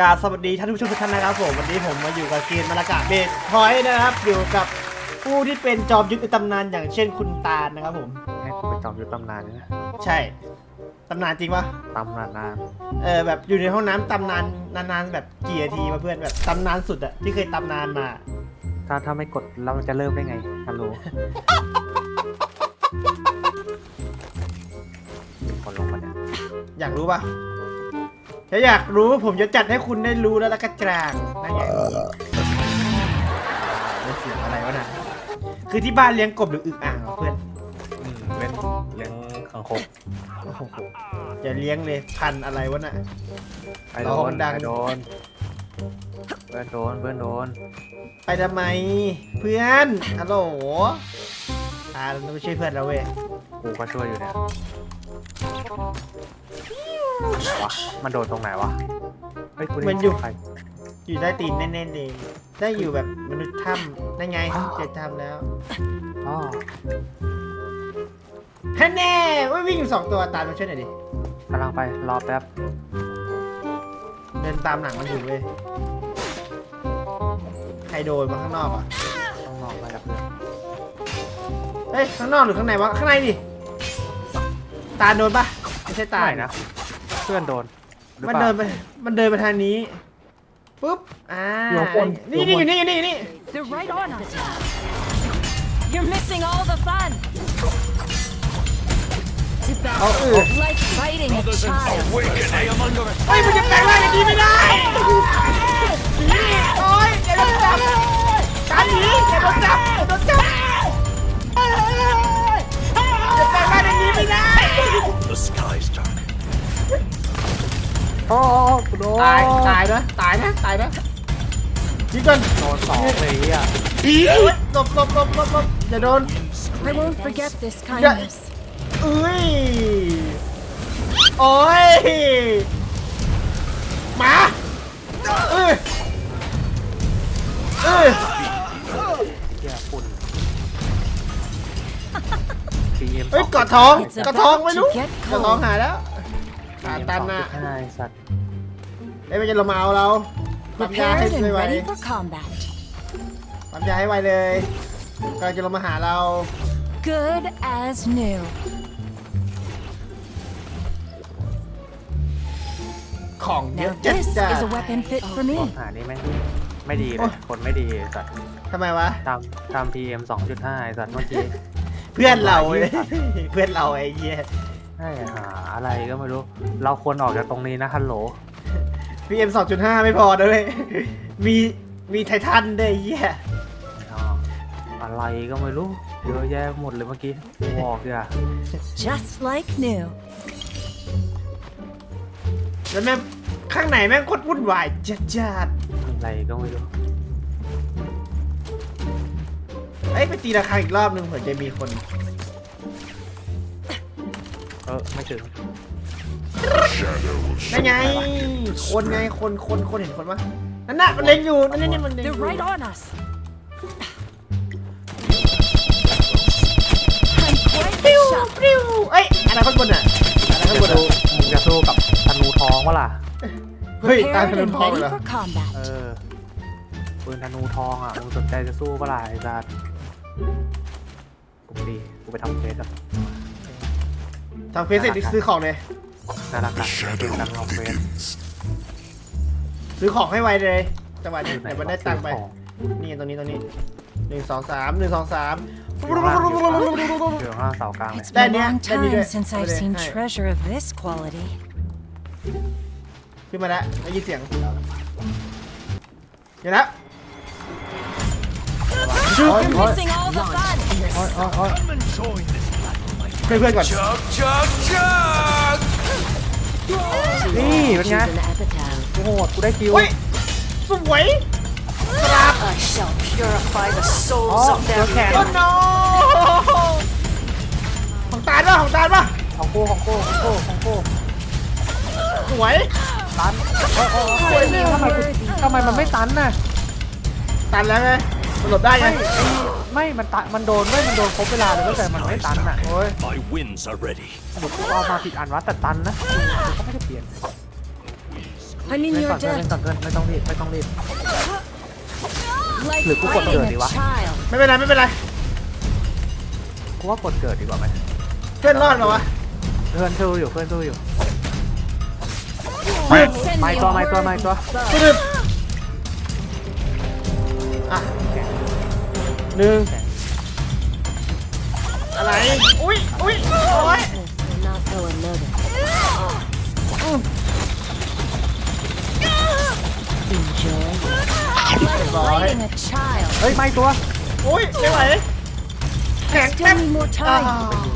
กราบสวัสดีท่านผู้ชมทุกท่านนะครับผมวันนี้ผมมาอยู่กับเกมมาลากาเบสพอยต์นะครับ อยู่กับผู้ที่เป็นจอมยุทธในตำนานอย่างเช่นคุณตาลนะครับผม ให้กูไปจอมยุทธตำนานนี่นะใช่ตำนานจริงปะตำนานนานเออแบบอยู่ในห้องน้ำตำนานนานๆแบบกี่นาทีมาเพื่อนแบบตำนานสุดอะที่เคยตำนานมา ถ้าถ้าไม่กดแล้วมันจะเริ่มได้ไงฮัลโหลคนลงมาเนี่ยอยากรู้ปะ ถ้าอยากรู้ผมจะจัดให้คุณได้รู้แล้วละกระจางนั่นไงไม่เสียงอะไรวะน่ะคือที่บ้านเลี้ยงกบหรืออึ่งอ่างเหรอเพื่อนอืมเล่นเลี้ยงขังคกโอ้โหอย่าเลี้ยงเลยพันธุ์อะไรวะน่ะ ไอโดเรานมันดัง ไอโดนเพื่อนโดนเพื่อนโดนไปทำไมเพื่อนฮัลโหลอ่าเราต้องไปช่วยเพื่อนเราเว้ยกูก็ช่วยอยู่เนี่ย วะมันโดนตรงไหนวะเฮ้ยกูได้ยิเสีงใคร อยู่ใต้ตีนแน่ๆเลยได้อยู่แบบมนุษย์ถ้ำได้ไงเจ็ดถ้ำแล้วอ๋อแฮ่แน่เว้ยวิ่งอยู่สองตัวตามมาช่วยหน่อยดิ กำลังไปรอแป๊บเดินตามหลังมันอยู่เว้ยใครโดนมาข้างนอกอะ ต้องนอกไปแล้วเพื่อนเฮ้ยข้างนอกหรือข้างในวะข้างในดิ ตาลโดนปะไม่ใช่ตาลไม่นะ เพื่อนโดนหรือมันปล่าเดินไปมันเดินไปทางนี้ปุ๊บ อ่า อยู่ข้างบนนี่นี่อยู่นี่อยู่นี่อยู่นี่ They're right on us. You're missing all the fun. Sit back. Oh, ew. Like fighting a child. เฮ้ยมันจะแปลงร่างอย่างนี้ไม่ได้หนีโอ๊ยอย่าโดนจับการหนีอย่าโดนจับอย่าโดนจับจะแปลงร่างอย่างนี้ไม่ได้ The sky's dark. โอ้กูโดนตายตายนะตายนะตายนะยิงก่อนโดนสองเลยอะหลบหลบหลบหลบหลบอย่าโดน I won't forget this kindness. เอ้ยโอ้ยหมาเอ้ยเอ้ยเหี้ยฝุ่น PM เฮ้ยกอดท้อง It's กอดท้องไม่รู้ about to get กอดท้อง cold. หายแล้ว ขาตันน่ะใช่สัตว์เอ้ยมันจะลงมาเอาเราปั๊มยาให้ Prepared and ไว ready for combat. ๆปั๊มยาให้ไวเลยกำลังจะลงมาหาเรา Good as new. ของเย Now อะจัด this จ้า is a weapon fit for ตัว me. หานี่แม่งไม่ดีเลโอ้ยยคนไม่ดีสัตว์ทำไมวะทำทำ PM 2.5ไอ้สัตว์เมื่อกี้ เพื่อนเราเลยเพื่อนเราไอ้เหี้ยใช่หาอะไรก็ไม่รู้ เราควรออกจากตรงนี้นะฮัลโหลพีเอ็มสองจุดห้าไม่พอด้วย มีมีไททันด้วยไอ้เหี้ยอ๋ออะไรก็ไม่รู้ เยอะแยะหมดเลยเมื่อกี้บอกอย่า Just like new. แล้วแม่งข้างในแม่งโคตรวุ่นวายจัดจัดอะไรก็ไม่รู้ ๆเอ้ยไปตีระฆังอีกรอบนึงเผื่อจะมีคน เออไม่ถึง Shadows นั่นไง คนไงคนคนคนเห็นคนปะนั่นน่ะมันเล็งอยู่นั่นนี่มันเล็งอ They're ยู่ right on us. I'm quite ปิ้ว shocked. ปิ้วเอ้ยอะไรข้างบนอะอะไรข้างบนจะอะสู้มึงจะสู้กับธนูทองวะล่ะ เฮ้ยตาม Prepared ถนน and ทองเลย ready เหรอ for combat. เออปืนธนูทองอะมึงสนใจจะสู้ปะล่ะไอ้สัตว์กูไปดีกูไปทำเฟสอะ ทำเฟซเสร็จซื้อของเลยน่ารัก The อะ shadow ดังทำเฟส begins. ซื้อของให้ไวเลยจังหวะนี้ไหนเดี๋ยวมันได้ตังค์ไปของนี่ตรงนี้ตรงนี้หนึ่งสองสามหนึ่งสองสามอยู่ข้างล่างอยู่ข้างล่างเสากลางเลย It's That been a yeah, long that you do time it. since I've Okay, seen alright. treasure of this quality. ขึ้นมาแล้วได้ยินเสียงเดี๋ยวแล้ว You're missing all the fun. เพื่อ นเพื่อนๆก่อน Chug, chug, chug! นี่เป็นไง Choose an epitaph. กูโหดกูได้คิว เฮ้ย สวยสลับ I shall purify the souls Oh, of their okay. โอ้ men. โนของตาลปะของตาลปะของกูของกูของกูของกูสวยตันเออเออเออทำไมกูทำไมมันไม่ตันน่ะตันแล้วไงมันหลบได้ไงไม่ไอ้ ไม่มันตันมันโดนด้วยมันโดนครบเวลาเลยแต่มันไม่ตันอะโอ้ย My winds are ready. หนูกูเอามาผิดอันวะแต่ตันนะกูก็ไม่ได้เปลี่ยน I'm in เล่น your ก่อนเพื่อนเล่น debt ก่อนเพื่อนไม่ต้องรีบไม่ต้องรีบ like Look, who got fighting dirty, a what? child. ไม่เป็นไรไม่เป็นไรกูว่ากดเกิดดีกว่าไหมเพื่อนรอดเหรอวะเพื่อนสู้อยู่เพื่อนสู้อยู่ Send ไม่ me ตัว a ไม่ตัว word ไม่ตัวสุดอะ หนึ่งอะไร อุ้ยอุ้ยโอ้ย and not go another. Enjoy. Like fighting a child. เฮ้ยไม่ตัวอุ้ยไม่ไหวแข็งแป๊บ Still need more อ่า time.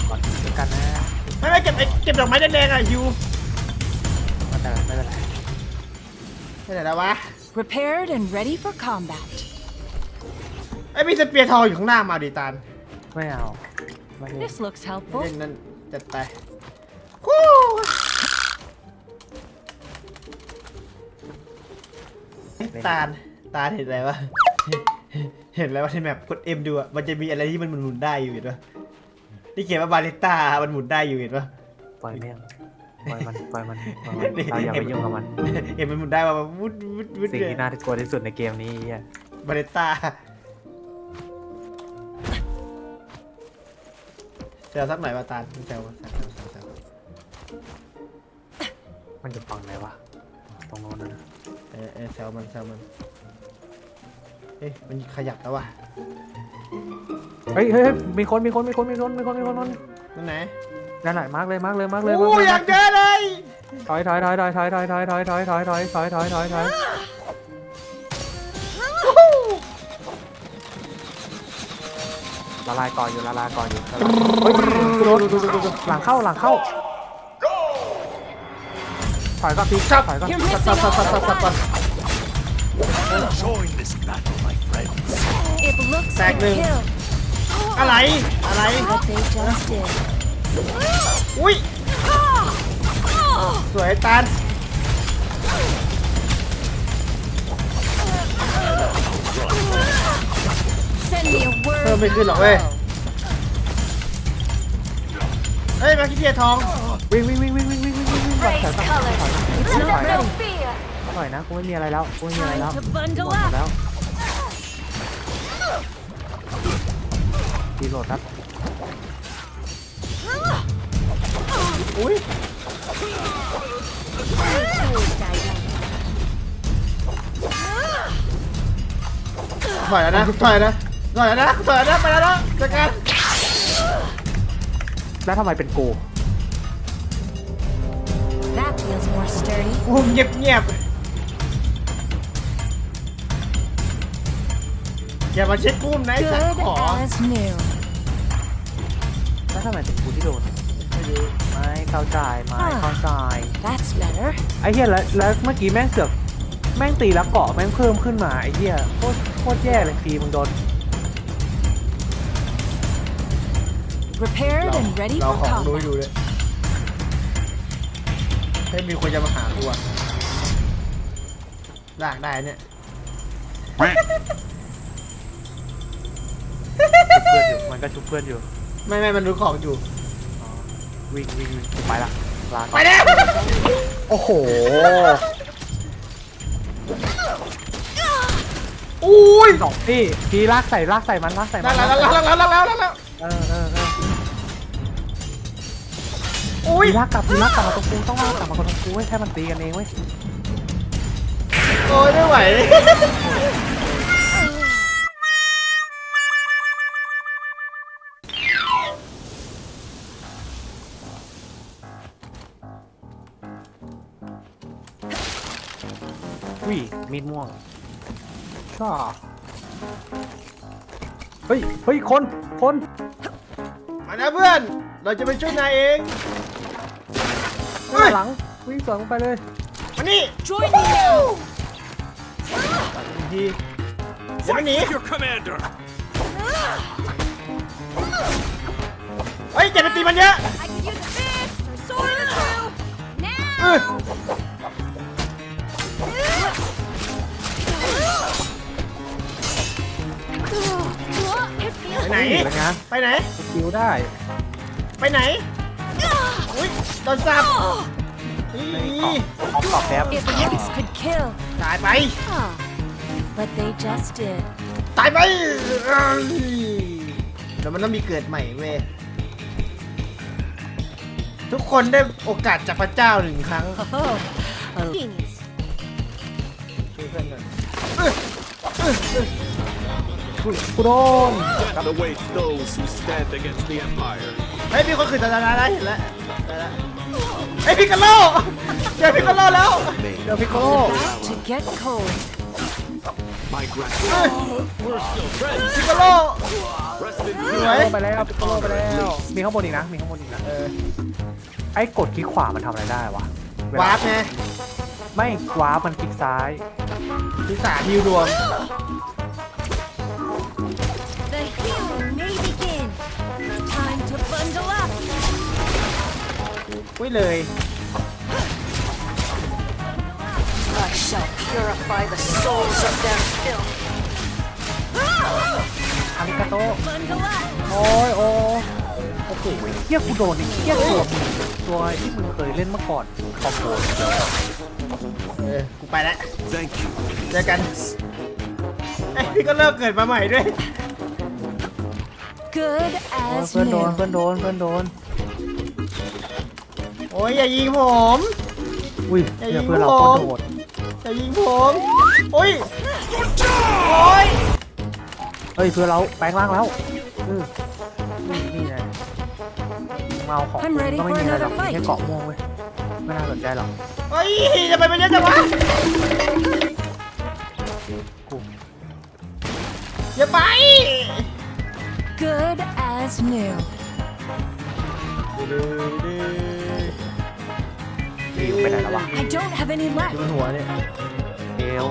ก่อนเดี๋ยวกันนะไม่ไม่เก็บไอ้เก็บดอกไม้แดงๆอะยูไม่เป็นไรไม่เป็นไรไม่ไหนแล้ววะ Prepared and ready for combat. ไอ้มีสเปียร์ทองอยู่ข้างหน้ามาดิตาลไม่เอาไม่เล่น This looks helpful. เล่นนั่นจัดไปฮู้ตาลตาลเห็นอะไรวะ เห็นแล้วว่าในแมปกดเอ็มดูอะมันจะมีอะไรที่มันหมุนๆได้อยู่เห็นปะที่เขียนว่าบาริต้ามันหมุนได้อยู่เห็นปะ ปล่อยแม่งปล่อยมันปล่อยมันปล่อยมันเราอย่าไปยุ่งกับมันเห็นมันหมุนได้ว่ามันวุดวุดวุดสิ่งที่น่ากลัวที่สุดในเกมนี้อะบาริต้า แซวสักหน่อยว่าตาลแซวแซวแซวแซวแซวมันจะฟังไหนวะตรงโน้นนะ เออเออแซวมันแซวมันเอ๊ะมันขยับแล้วว่ะเฮ้ยเฮ้ยเฮ้ยมีคน มีคน มีคน มีคน มีคน มีคนมีคนนั่นไหนนั่นแหละมาร์กเลยมาร์กเลยมาร์กเลยโอ้มาร์กเลยอยากเจอเลย ถอยถอยถอยถอยถอยถอยถอยถอยถอยถอยถอยถอยถอยถอย ละลายก่อนอยู่ละลายก่อนอยู่ละลายเฮ้ยโดนหลังเข้าหลังเข้าถอยก่อนพี่ครับถอยก่อน You're สับ missing สับสับ all สับสับ the ก่อน time. Join this battle, my friends. It looks Tag like a them. kill. อะไร อะไร What they just did. อุ้ย สวยตา มไม่ขึ้นหรอกเว้ย เฮ้ยมาคิเทียทอง วิ่งวิ่งวิ่งวิ่งวิ่งวิ่งวิ่งวิ่งวิ่งถอยก่อนถอยก่อน It's not Fire. no fear. ถอยนะกูไม่มีอะไรแล้วกูไม่มีอะไรแล้ว Time to bundle หมด up. แล้วรีโหลดครับอุ้ย ถอยแล้วนะถอยแล้วนะ ถอยแล้วนะถอยแล้วนะไปแล้วนะจัดการแล้วทำไมเป็นกู That feels more sturdy. โอ้เงียบเงียบอย่ามาเช็คมุมนะไอ้สัตว์ Good ขอ as new. แล้วทำไมเป็นกูที่โดนไม่รู้ไม่เข้าใจไม่เข้าใจ That's better. ไอ้เหี้ยแล้วแล้วเมื่อกี้แม่งเสือกแม่งตีแล้วเกาะแม่งเพิ่มขึ้นมาไอ้เหี้ยโคตรโคตรแย่เลยทีมึงโดน Prepared เรา and ready เรา for ของดูให้ combat. ดูเลยให้มีคนจะมาหากูอะลากได้เนี่ย ชุบเพื่อนอยู่ มันก็ชุบเพื่อนอยู่ ไม่ไม่มันรู้ของอยู่ วิ่งวิ่งวิ่งไปละลาก่ไปอนแล้ว โอ้โห อุ้ย สองพี่พี่ลากใส่ลากใส่มันลากใส่มัแล้วนแล้วแล้วแล้วแล้วแล้วแล้วแล้วเออเออเอ ออุ้ยพี่ลากกลับพี่ลากกลับมาตรงกูต้องลากกลับมาตรงกูเว้ยแค่มันตีกันเองเว้ยโอ้ยไม่ไหวอุ้ยมีดม่วงชาเฮ้ยเฮ้ยคนคนมานะเพื่อน เราจะไปช่วยนายเอง เฮ้ข้ายงหลังวิ่งสวนลงไปเลยมานี่ Join me now. อีกทีเดี๋ยวมันหนี Your commander. เฮ้ยอย่าไปตีมันเยอะ I can use a fist or sword or two. เออ It ไป feels ไหนเป็นไงไปไหนคิวได้ ไปไหนอุ้ยโดนจับไอ้ไม่มีเกาะพร้อมตอบแป๊บ If looks could kill. ตายไป Ah, but they just did. ตายไปเอ้ยเดี๋ยวมันต้องมีเกิดใหม่เว้ยทุกคนได้โอกาสจากพระเจ้าหนึ่งครั้ง Oh, a genius. ช่วยเพื่อนหน่อยกูโดน That awaits those who stand against the Empire. เฮ้ยมีคนขึ้นตาดาแล้วเห็นแล้วได้แล้ว เฮ้ยพิกาโลเจอพิกาโลแล้วเดี๋ยวพิโคโล About to get cold. My gratitude. We're still friends. พิกาโล Rest in ส peace. วยไปแล้วพิโคโลไปแล้ว มีข้างบนอีกนะ มีข้างบนอีกนะ เออ ไอ้กดคลิกขวามันทำอะไรได้วะเลวาร์ปไงไม่วาร์ปมันคลิกซ้าย พิสาฮิวรวม อุ้ยเลย I shall purify the souls of their filth. อาริกาโต Bundle up. โอ้ยโอ้โอ้โหเฮียกูโดนไอ้เฮียตัวมึงตัวที่มึงเคยเล่นเมื่อก่อนคอมโบเออกูไปแล้ว Thank you. เจอกันไอ้ยพี่ก็เลิกเกิดมาใหม่ด้วย Good โอ้ย as เพื่อนโดน new. เพื่อนโดนเพื่อนโดน โอ้ยอย่ายิงผม อุ้ยอย่าเฮียิยงเพื่อนเราผมก็โดดอย่ายิงผมโอ้ยโอ้ยเฮ้ยเพื่อนเราแปลงร่างแล้วอือนี่นี่ไงเมาของ I'm ready ก็ไม่ for มีอะไรหรอก another มีแค่ fight เกาะม่วงเว้ยไม่น่าสนใจหรอกเฮ้ยทำไมมันเยอะจังวะกูอย่าไป Good as new. รีบไปไหนแล้ววะ I don't have any ดู left. มันหัวเนี่ยเอว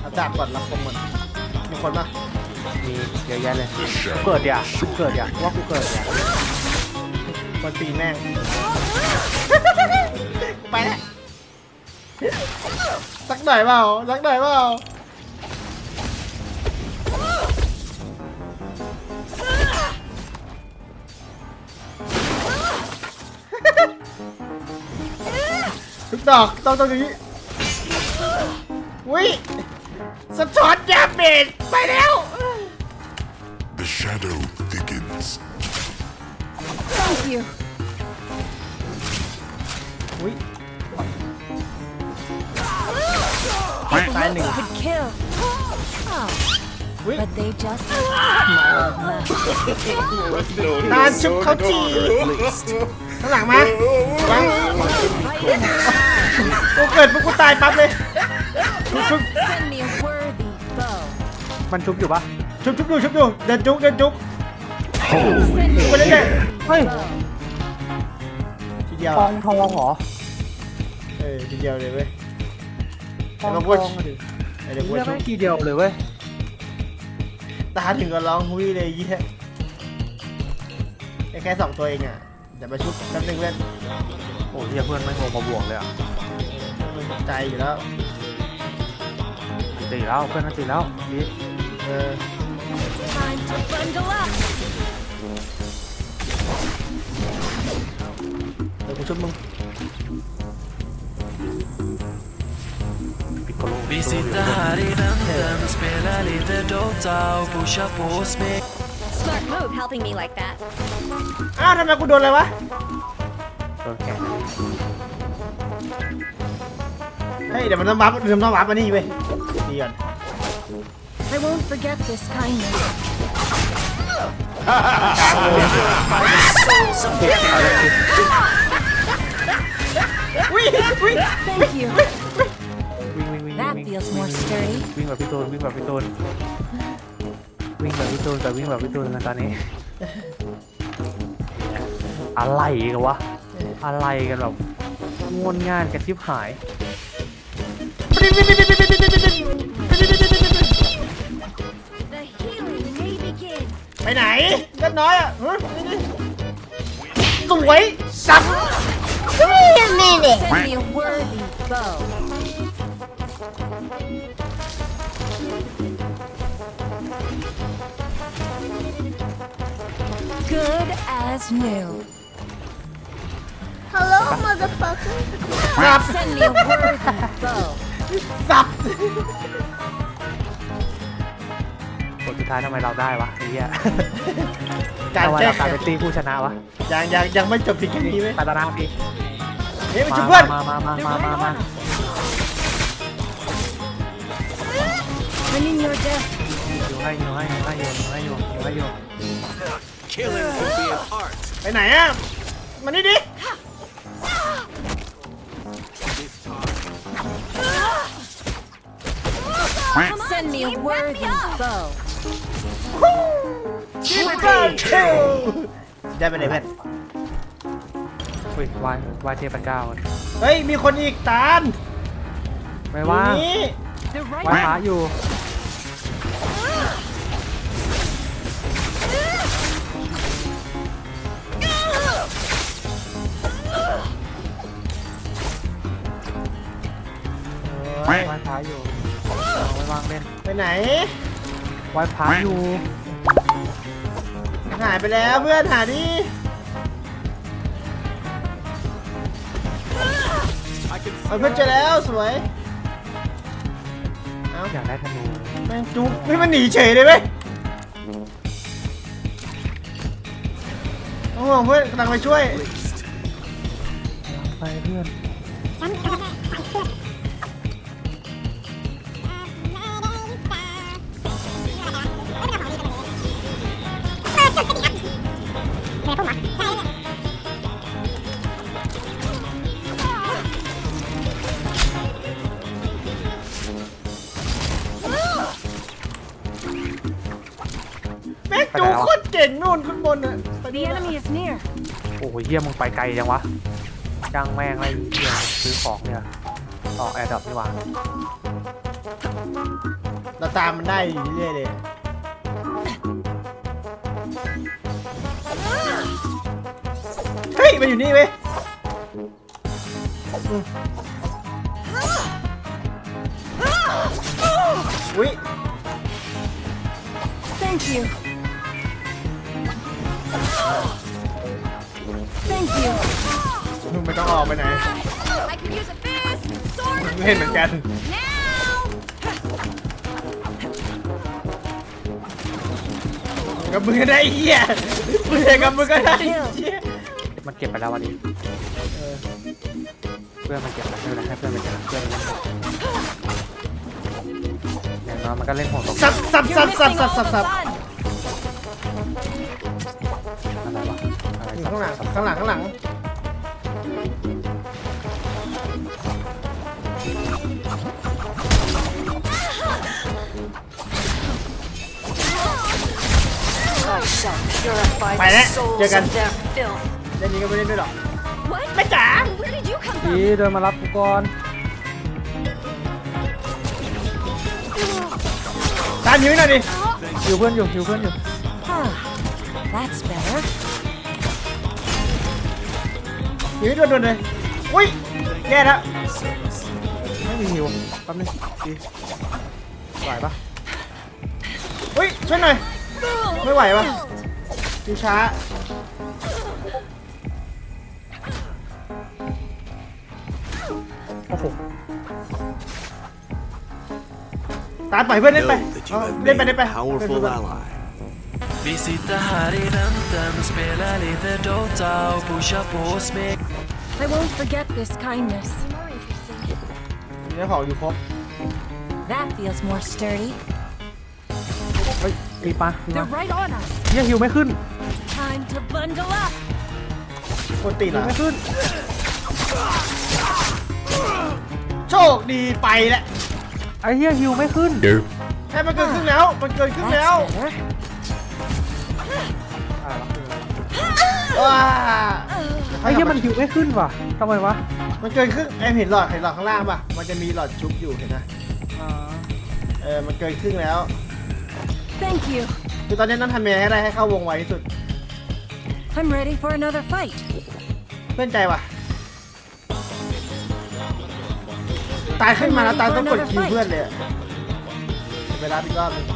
เอาดาบก่อนรับคมก่อนมีคนปะมีเยอะแยะเลยกูเกิดอย่ากูเกิดอย่าว่ากูเกิดอย่าคนตีแม่ง ไปแล้วสักหน่อยเปล่าสักหน่อยเปล่า ดอกต้องตรงนี้วิสะท้อนยาเมจไปแล้ว The shadow thickens. Thank you. อุ้ยตายหนึ่ง Could kill. Oh, อุ้ย but they just left. ตาชุบเขาจีข้างหลังมาวัง กูเกิดปุ๊บกูตายปั๊บเลยชุบชุบ Send me a worthy bow. มันชุบอยู่ปะชุบชุบอยู่ชุบอยู่เดินจุกเดินจุก Send me ไปเรื่อยเฮ้ย ๆทีเดียวทองทองเหรอเออทีเดียวเลยเว้ยทองแต่ทมาองพูดอะดิเดี๋ยวพูดเรียกชุไม่บทีเดียวเลยเว้ย ตาถึงก็ร้องหุ้ยเลยยี่ไอ้แค่สองตัวเองอะเดี๋ยวมาชุบแป๊บนึงเว้ยโอ้ยเหี้ยเพื่อนไม่โงมาบวกเลยอะ ใจอยู่แล้วตีแล้วเพื่อนน่าตีแล้วดีเออ Time to bundle up. เดี๋ยวกูชุบมึงปิดโกโล Vi sitter här i väntan och spelar lite Dota och pushar på smek Smart move helping me like that. อ้าวทำไมกูโดนอะไรวะ โดนแข เฮ้ยเดี๋ยวมันต้องวับเดี๋ยวมันต้องวับมานี่เว้ยดีก่อน I won't forget this kindness. Souls of their อุ้ยอุ้ย Thank you. วิ่งวิ่งวิ่ง That วิ่ง feels more sturdy. วิ่งแบบพี่ตูนวิ่งแบบพี่ตูนวิ่งแบบพี่ตูนกับวิ่งแบบพี่ตูนกันตอนนี้ อะไรกันวะ อะไรกันแบบงวนงานกันชิบหาย ไปไหนเล็กน้อยอ่ะฮะสวยสับ Wait a minute. Send me a worthy bow. Good as new. Hello ปะ สับ Send me a worthy foe. สับผลสุดท้ายทำไมเราได้วะไอ้เหี้ยการทำไมแก้เราไขกลายเป็นตีผู้ชนะวะยังยังยังไม่จบเพียงแค่นี้ไหมพัฒนาพี่เฮ้ยมันมาช่วยเพื่อนมามามามามามา Winning your death. อยู่ให้อยู่ให้อยู่ให้อยู่ให้อยู่อยู่ให้อยู่ Killing can be an art. ไปไหนอะมานี่ดิ Send me a worthy foe. ชิปเปอร์คิลได้ไปไหนเพื่อนอุ้ยวายวายเทพเจ้าเฮ้ย มีคนอีกตาลไม่ว่างนี่วายพระอยู่โอ้ยวายพระอยู่ไม่ ว่างเล่นไปไหนวายพระอยู่หายไปแล้วเพื่อนหาดิ I can เอาเพื่อนเจอแล้วสวย เอ้าอยากได้ธนูแม่งจุ๊บไม่มันหนีเฉยเลยไหมโอ้โหเพื่อนกำลังไปช่วย ไปเพื่อน แม่งจุ๊บโคตรเก่งนู่นขึ้นบนอะไป The enemy is near. โอ้ยเฮียมึงไปไกลจังวะจ้างแม่งไรเฮียซื้อของเนี่ยต่อแอร์ดรอปนี่หว่าเราตามมันได้อยู่เรื่อยๆเลยเฮ้ยมันอยู่นี่เว้ยอืมอุ้ย Thank you. Thank you. มึงไม่ต้องออกไปไหน I could use a fist, sword, มึงเห็นเหมือนกัน now. กับมึงก็ได้เหี้ยมึงเห็นกับมึงก็ได้เหี้ยมันเก็บไปแล้ววันนี้เพื่อนมันเก็บไปไม่เป็นไรให้เพื่อนมันเก็บเพื่อนมันเล่นอย่างน้อยมันก็เล่นหัวตกสับสับ You're สับสับ missing สับ all สับ the สับ fun. ข้างหลังข้างหลังข้างหลัง I shall purify Mày the đấy, souls chưa cần. of their filth. เล่นนี้ก็ไม่เล่นด้วยหรอก What? แม่จ๋า Where did you come พี from? เดินมารับกูก่อนตามอยู่นี่หน่อยดิอยู่เพื่อนอยู่อยู่เพื่อนอยู่ Huh. That's better. อยู่นี่ด่วนๆเลยอุ้ยแย่แล้วไม่มีหิวแป๊บนึงดีไหวปะอุ้ยช่วยหน่อยไม่ไหววะดูช้าโอ้โหตามปล่อยเพื่อนเล่นไป Know that you เอา have เล่นไป made เล่นไป a powerful ally. Vi sitter här i väntan, spelar lite Dota och pushar på smek I won't forget this kindness. มีเจ้าของอยู่ครบ That feels more sturdy. เฮ้ยรีบมารีบ They're มา right on us. เฮียหิวไม่ขึ้น Time to bundle up. คนตีเหรหิวอไม่ขึ้น โชคดีไปแล้วไอ้เฮียหิวไม่ขึ้น Nope. แค่มันเกินครึ่งแล้ว มันเกินครึ่งแล้ว That's better. ว้าไอ้เฮียมันหิวไม่ขึ้นว่ะทำไมวะมันเกินครึ่งไอเห็นหลอดเห็นหลอดข้างล่างป่ะ มันจะมีหลอดชุบอยู่เห็นไหมอ่าเออ มันเกินครึ่งแล้ว Thank you. คือตอนนี้ต้องทำยังไงให้ได้ให้เข้าวงไวที่สุด I'm ready for another fight. เพื่อนใจว่ะ ตายขึ้นมาแล้วตายต้องกดคิวเพื่อนเลยอะเวลาอีกรอบหนึง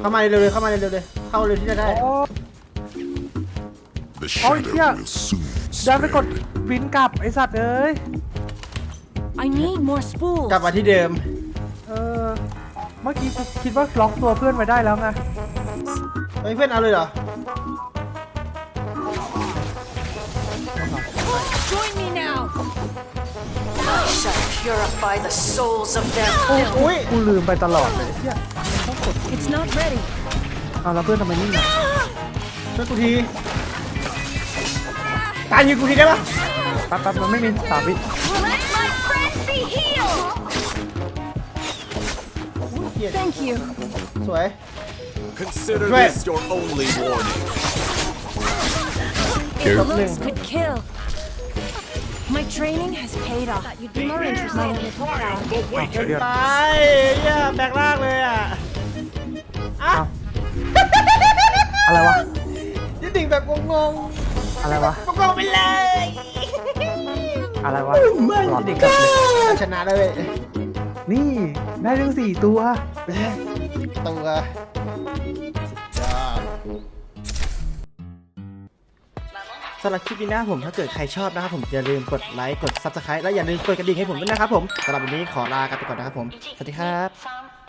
เข้ามาเร็วๆเลยเข้ามาเร็วๆเลยเข้าเร็วที่จะได้โอ้ The Oh, shadow yeah. will soon ดันไปกด spread. บินกลับไอสัตว์เอ้ย I need more spools. กลับมาที่เดิม เออ เมื่อกี้กูคิดว่าล็อกตัวเพื่อนไว้ได้แล้วไง เฮ้ยเพื่อนเอาเลยเหรอ Join me now. I shall purify the souls of their filth. อุ้ยกูลืมไปตลอดเลยเฮีย It's not ready. เอาแล้วเพื่อนทำไมนิ่งอ่ะ ช่วยกูทีตายยิงกูทีได้ปะ แป๊บแป๊บมันไม่มีสามวิ Let my friend be healed! เหี้ย Thank you. สวย Consider Right. this your only warning. It looks could kill. My training has paid off. You'd be more interested in it. เดี๋ยว ตายเหี้ยแบกล่างเลยอ่ะ อะอะไรวะยืดดิ่งแบบงงอะไรวะ ๆงงๆไปเลยอะไรวะหลอนยืดดิ่งกลับเลยชนะแล้วเว้ยนี่ได้ทั้งสี่ตัวเป็นไงตัวสำหรับคลิปนี้นะครับผมถ้าเกิดใครชอบนะครับผมอย่าลืมกดไลค์กด subscribe และอย่าลืมกดกระดิ่งให้ผมด้วยนะครับผมสำหรับวันนี้ขอลากันไปก่อนนะครับผม สวัสดีครับ 3, 4,